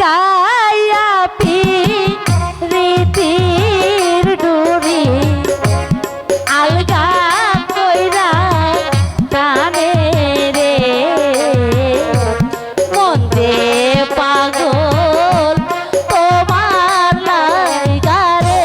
লাগাইয়া রীতির ডুরি। আলগা কইরা কানে রে। মন্দে পাগল তোমার লাইগা রে।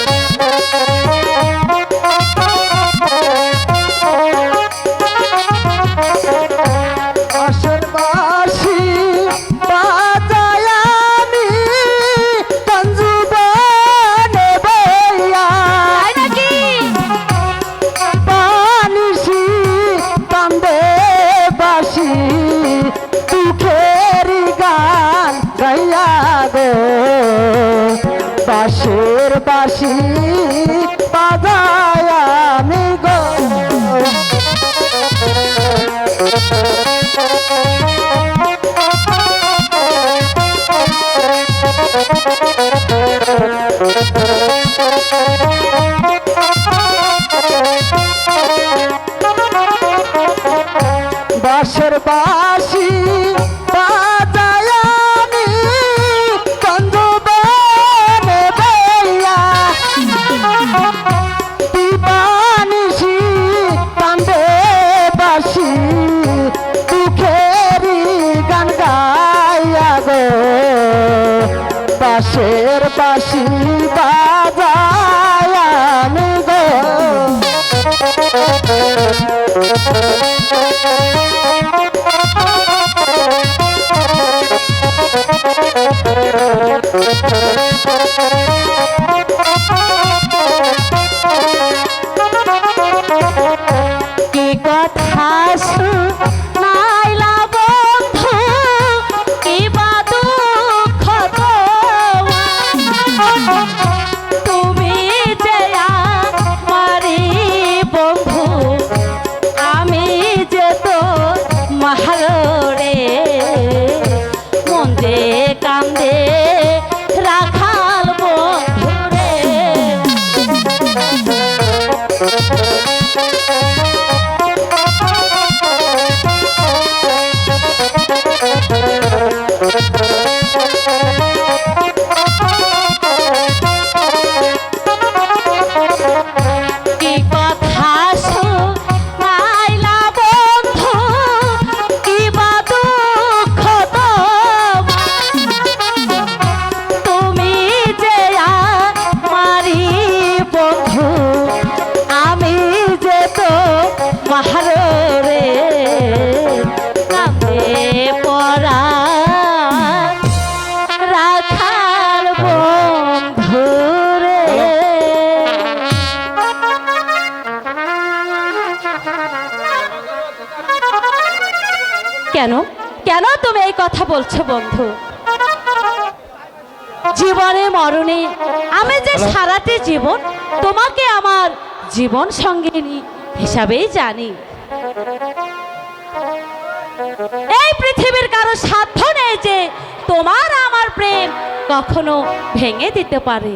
বাসি দুঃখের গান গাইয়া গো। বাসের বাসি বাজায় গো। বাসের বাসি কান্দে বাসি দুঃখেরি গান কেন? কেন তুমি এই কথা বলছো বন্ধু? জীবনে মরণে আমি যে সারাটি জীবন তোমাকে আমার জীবন সঙ্গিনী হিসাবেই জানি। এই পৃথিবীর কারও সাধ্য নেই যে তোমার আমার প্রেম কখনো ভেঙে দিতে পারে।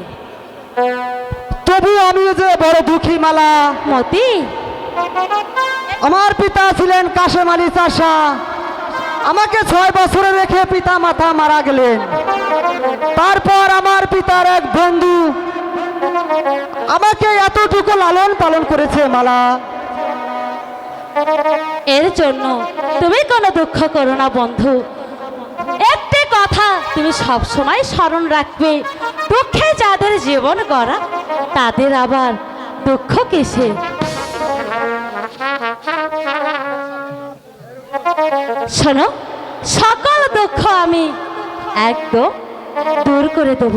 তবু আমি যে বড় দুঃখী মালা। মতি? আমার পিতা ছিলেন কাশেম আলী চাষা। আমাকে ছয় বছরে রেখে পিতা মাতা মারা গেলেন। তারপর আমার পিতার এক বন্ধু আমাকে এতটুকু লালন পালন করেছে, মালা। এর জন্য তুমি কোনো দুঃখ করো না, বন্ধু। একটি কথা তুমি সব সময় স্মরণ রাখবে। দুঃখে যাদের জীবন গড়া, তাদের আবার দুঃখ কিসে শোনো সকল দুঃখ আমি একদম দূর করে দেবো।